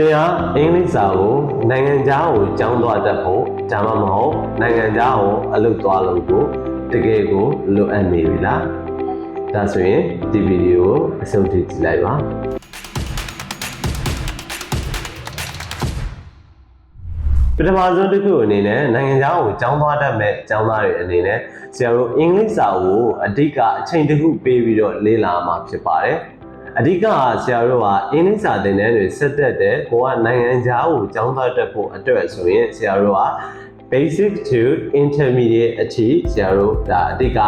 သင်ဟာအင်္ဂလိပ်စာကိုနိုင်ငံခြားကိုကျောင်းသွားတတ်ဖို့ဒါမှမဟုတ်နိုင်ငံခြားကိုအလုပ်သွားလုပ်ဖို့တကယ်ကိုလိုအပ်နေပြီလားဒါဆိုရင်ဒီဗီဒီယိုကိုအဆုံးထိကြည့်လိုက်ပါပထမဆုံးတစ်ခုအနေနဲ့နိုင်ငံခြားကိုကျောင်းသွားတတ်မဲ့ကျောင်းသားတွေအနေနဲ့ဆရာတို့အင်္ဂလိပ်စာကိုအဓိကအချိန်တစ်ခုပေးပြီးတော့လေ့လာမှာဖြစ်ပါတယ် အဓိကဆရာတို့ကအင်္ဂလိပ်စာသင်တန်းတွေဆက်တက်တဲ့ကိုကနိုင်ငံခြားကိုကျောင်းသားတက်ဖို့အတွက်ဆိုရင်ဆရာတို့က basic to intermediate အထိဆရာတို့ဒါအတိတ်က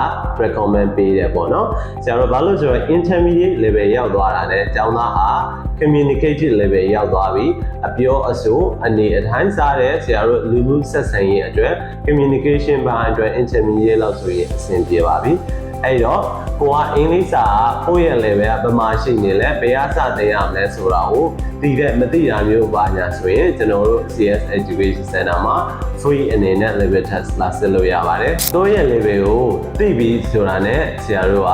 recommend ပေးတယ်ပေါ့နော်ဆရာတို့ဘာလို့ဆိုတော့ intermediate level ရောက်သွားတာနဲ့ကျောင်းသားဟာ communicative level ရောက်သွားပြီအပြောအဆိုအနေအထိုင်းစားတဲ့ဆရာတို့လူမှုဆက်ဆံရေးအတွက် communication ဘာအတွက် intermediate လောက်ဆိုရင်အဆင်ပြေပါပြီအဲ့တော့ ကိုကအင်္ဂလိပ်စာကိုယ့်ရဲ့ level ကဘယ်မှာရှိနေလဲဘယ်အစသင်ရမလဲဆိုတာကိုသိတဲ့မသိတာမျိုးပါညာဆိုရင်ကျွန်တော်တို့ CS Education Center မှာ free အနေနဲ့ level test လာစစ်လို့ရပါတယ်။ကိုယ့်ရဲ့ level ကိုသိပြီဆိုတာနဲ့ဆရာတို့က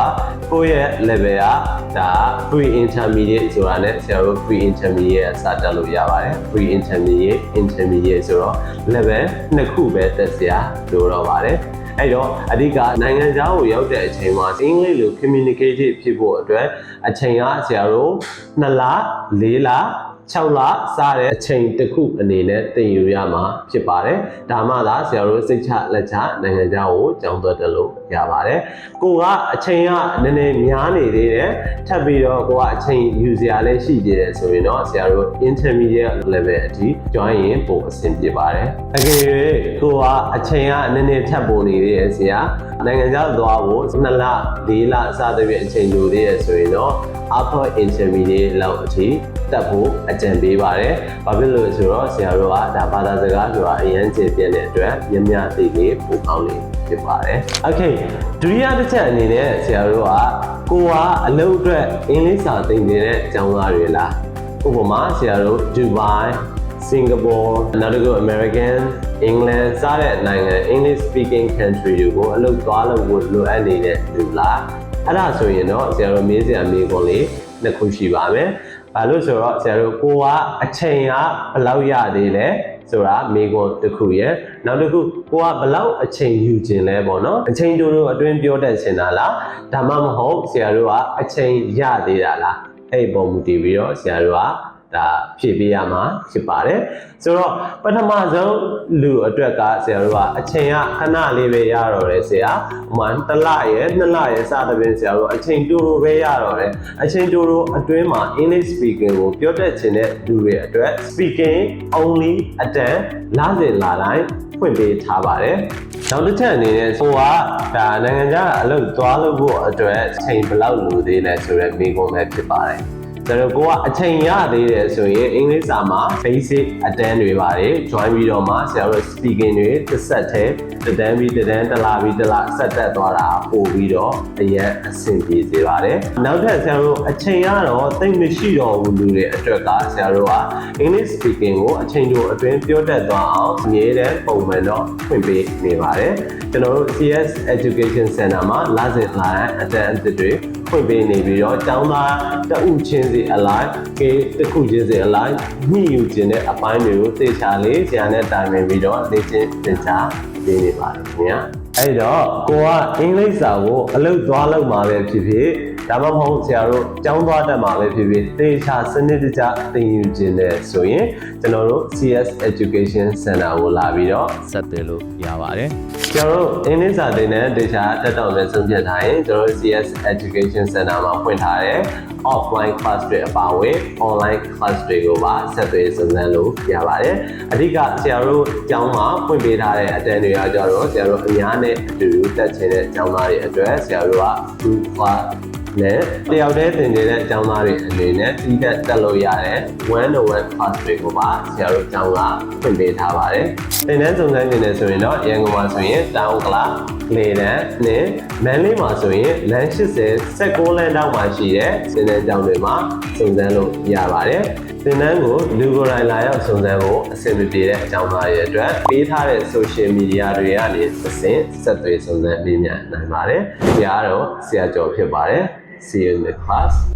ကိုယ့်ရဲ့ level ကဒါ free intermediate ဆိုတာနဲ့ဆရာတို့ free intermediate အစတက်လို့ရပါတယ်။ free intermediate intermediate ဆိုတော့ level နှစ်ခုပဲတက်စရာလိုတော့ပါတယ်။ အဲ့တော့အဓိကနိုင်ငံခြားကိုရောက်တဲ့အချိန်မှာအင်္ဂလိပ်လို communicative ဖြစ်ဖို့အတွက်အချိန်ကဆရာတို့2လ4လ 6လစတဲ့အချိန်တစ်ခုအနေနဲ့သင်ယူရမှာဖြစ်ပါတယ်။ဒါမှသာဆရာတို့စိတ်ချလက်ချနိုင်ငံခြားကိုကြောင်းသွတ်တယ်လို့ရပါတယ်။ကိုကအချိန်ကနည်းနည်းများနေသေးတယ်။ထပ်ပြီးတော့ကိုကအချိန်ယူစရာလည်းရှိသေးတယ်ဆိုရင်တော့ဆရာတို့ intermediate level အထိ join ရင်ပိုအဆင်ပြေပါတယ်။အကယ်၍ကိုကအချိန်ကနည်းနည်းထပ်ပေါ်နေသေးတယ်ဆရာနိုင်ငံခြားသွားဖို့2လ4လအစသဖြင့်အချိန်ယူသေးတယ်ဆိုရင်တော့ upper intermediate လောက်အထိတက်ဖို့အကြံပေးပါတယ်။ဘာဖြစ်လို့လဲဆိုတော့ဆရာတို့ကဒါဘာသာစကားဆိုတာအရင်ကျေပြည့်တဲ့အတွက်မြမြသိလေးပိုကောင်းလေးဖြစ်ပါတယ်။ Okay ဒုတိယတစ်ချက်အနေနဲ့ဆရာတို့ကကိုကအလုပ်အတွက်အင်္ဂလိပ်စာသင်နေတဲ့ကျောင်းသားတွေလားဥပမာဆရာတို့ Dubai စင်ကာပူနောက်တစ်ခု American England စတဲ့နိုင်ငံ English speaking country တွေကိုအလုပ်သွားလုပ်ဖို့လိုအပ်နေတဲ့လူလားအဲ့ဒါဆိုရင်တော့ဆရာတို့မေးစရာမေးခွန်းလေးနှစ်ခုရှိပါမယ်။ ဘာလို့ဆိုတော့ဆရာတို့ကိုကအချိန်ကဘယ်လောက်ရသေးလဲဆိုတာမေးခွန်းတစ်ခုရယ်နောက်တစ်ခုကိုကဘယ်လောက်အချိန်ယူခြင်းလဲပေါ့နော်အချိန်တိုတိုအတွင်းပြောတတ်ချင်တာလားဒါမှမဟုတ်ဆရာတို့ကအချိန်ရသေးတာလားအဲ့ဒီပုံမူတည်ပြီးတော့ဆရာတို့က ဒါဖြည့်ပေးရမှာဖြစ်ပါတယ်ဆိုတော့ပထမဆုံးလူအတွက်ကဆရာတို့ကအချိန်ကခဏလေးပဲရတော့တယ်ဆရာဥပမာတစ်လရယ်နှစ်လရယ်စသဖြင့်ဆရာတို့အချိန်တူတူပဲရတော့တယ်အချိန်တူတူအတွင်းမှာ English speaking ကိုပြောတတ်ချင်တဲ့လူတွေအတွက် speaking only အတန်းလာစဉ်လာတိုင်းဖွင့်ပေးထားပါတယ်နောက်တစ်ချက်အနေနဲ့ကိုကဒါနိုင်ငံခြားအလုပ်သွားလို့ဖို့အတွက်အချိန်ဘယ်လောက်လိုသေးလဲဆိုတော့မိကုံးပဲဖြစ်ပါတယ် ဒါတော့ကိုကအချိန်ရသေးတယ်ဆိုရင်အင်္ဂလိပ်စာမှာ basic အတန်းတွေပါတယ် join ပြီးတော့မှဆရာတို့ speaking တွေတစ်ဆက်တည်းတစ်တန်းပြီးတစ်တန်းတစ်လားပြီးတစ်လားဆက်တက်သွားတာပို့ပြီးတော့အရင်အဆင်ပြေစေပါတယ်နောက်ထပ်ဆရာတို့အချိန်ရတော့သိပ်မရှိတော့ဘူးလူတွေအတွက်ကဆရာတို့က English speaking ကိုအချိန်တိုအတွင်းပြောတတ်သွားအောင်အမြဲတမ်းပုံမှန်တော့ဖွင့်ပေးနေပါတယ်ကျွန်တော်တို့ CS Education Center မှာလာစဉ်လာအတန်းအသစ်တွေဖွင့်ပေးနေပြီးတော့ကျောင်းသားတအုပ်ချင်းစီအလိုက်ကေတစ်ခုချင်းစီအလိုက်ညှိယူခြင်းတဲ့အပိုင်းတွေကိုသေချာလေးဆရာနဲ့တိုင်ပင်ပြီးတော့လေ့ကျင့်သင်ကြားပေးနေပါတယ်ခင်ဗျာအဲ့တော့ကိုကအင်္ဂလိပ်စာကိုအလုပ်သွားလုပ်မှာပဲဖြစ်ဖြစ် ဒါမှမဟုတ်ဆရာတို့ကျောင်းသွားတတ်မှာပဲဖြစ်ဖြစ်သေချာစနစ်တကျသင်ယူခြင်းနဲ့ဆိုရင်ကျွန်တော်တို့ CS Education Center ကိုလာပြီးတော့ဆက်သွယ်လို့ရပါတယ်ကျွန်တော်တို့အင်္ဂလိပ်စာသင်တဲ့ဒေတာတက်တော့မယ်ဆုံးဖြတ်ထားရင်ကျွန်တော်တို့ CS Education Center မှာဖွင့်ထားတဲ့ offline class တွေအပါအဝင် online class တွေကိုပါဆက်သွယ်စုံစမ်းလို့ရပါတယ်။အဓိကဆရာတို့ကျောင်းမှာဖွင့်ပေးထားတဲ့အတန်းတွေကကြတော့ဆရာတို့အများနဲ့အတူတူတက်ချင်တဲ့ကျောင်းသားတွေအတွက်ဆရာတို့က group class နဲ့တယောက်တည်းသင်နေတဲ့အကြောင်းသားတွေအနေနဲ့တီးတက်တက်လို့ရတဲ့ one to one class တွေကိုပါဆရာတို့ကျောင်းကဖွင့်ပေးထားပါတယ်။သင်တန်းစုံစမ်းနေတယ်ဆိုရင်တော့ရန်ကုန်မှာဆိုရင်တောင်ကလာလေတန်းနဲ့မန်လေးမှာဆိုရင်လမ်း80 16လမ်းတောက်မှာရှိတဲ့စင်တန်းကျောင်းတွေမှာစုံစမ်းလို့ရပါတယ်။သင်တန်းကိုလူကိုယ်တိုင်လာရောက်စုံစမ်းဖို့အဆင်မပြေတဲ့အကြောင်းသားတွေအတွက်ပေးထားတဲ့ social media တွေကနေသင်ဆက်သွယ်စုံစမ်းပေးမြန်နိုင်ပါတယ်။ဆရာကတော့ဆရာကျော်ဖြစ်ပါတယ်။ See you in the class.